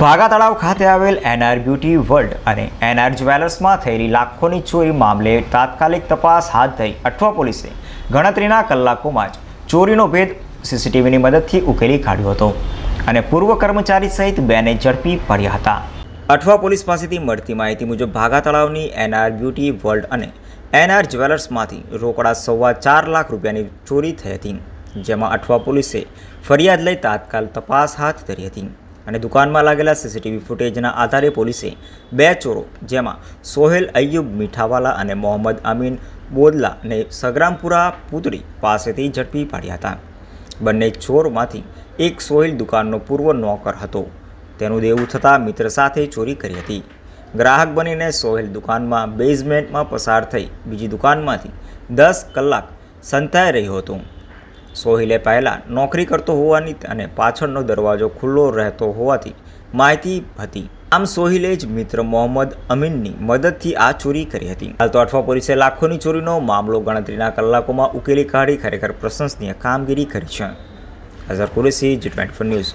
ભાગા તળાવ ખાતે આવેલ NR beauty world અને એનઆર જ્વેલર્સમાં થયેલી લાખોની ચોરી મામલે તાત્કાલિક તપાસ હાથ ધરી અઠવા પોલીસે ગણતરીના કલાકોમાં જ ચોરીનો ભેદ સીસીટીવીની મદદથી ઉકેલી કાઢ્યો હતો અને પૂર્વ કર્મચારી સહિત બેને ઝડપી પડ્યા હતા. અઠવા પોલીસ પાસેથી મળતી માહિતી મુજબ ભાગા તળાવની એનઆર બ્યુટી વર્લ્ડ અને એનઆર જ્વેલર્સમાંથી રોકડા સવા ચાર લાખ રૂપિયાની ચોરી થઈ હતી, જેમાં અઠવા પોલીસે ફરિયાદ લઈ તાત્કાલ તપાસ હાથ ધરી હતી. અને દુકાનમાં લાગેલા સીસીટીવી ફૂટેજના આધારે પોલીસે બે ચોરો, જેમાં સોહેલ અય્યુબ મીઠાવાલા અને મોહમ્મદ અમીન બોદલાને સગ્રામપુરા પુતળી પાસેથી ઝડપી પાડ્યા હતા. બંને ચોરમાંથી એક સોહેલ દુકાનનો પૂર્વ નોકર હતો. તેનું દેવું થતાં મિત્ર સાથે ચોરી કરી હતી. ગ્રાહક બનીને સોહેલ દુકાનમાં બેઝમેન્ટમાં પસાર થઈ બીજી દુકાનમાંથી દસ કલાક સંતાઈ રહ્યો હતો. સોહિલે પહેલાં નોકરી કરતો હોવાની અને પાછળનો દરવાજો ખુલ્લો રહેતો હોવાથી માહિતી હતી. આમ સોહિલે જ મિત્ર મોહમ્મદ અમીનની મદદથી આ ચોરી કરી હતી. હાલ તો અઠવા પોલીસે લાખોની ચોરીનો મામલો ગણતરીના કલાકોમાં ઉકેલી કાઢી ખરેખર પ્રશંસનીય કામગીરી કરી છે. Azhar Qureshi ji twenty news